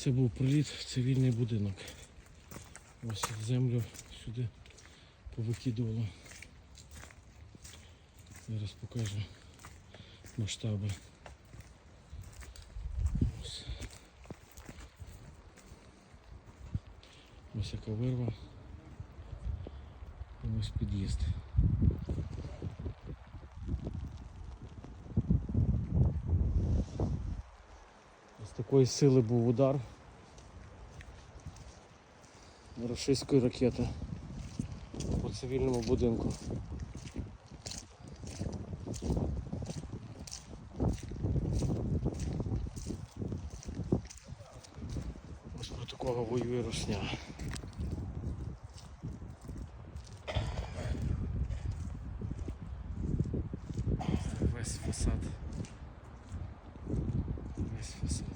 Це був приліт в цивільний будинок. Ось землю сюди повикидувало. Зараз покажу масштаби. Ось. Ось яка вирва. Ось під'їзд. Такої сили був удар російської ракети по цивільному будинку. Ось проти кого воює Росня. Весь фасад. Весь фасад.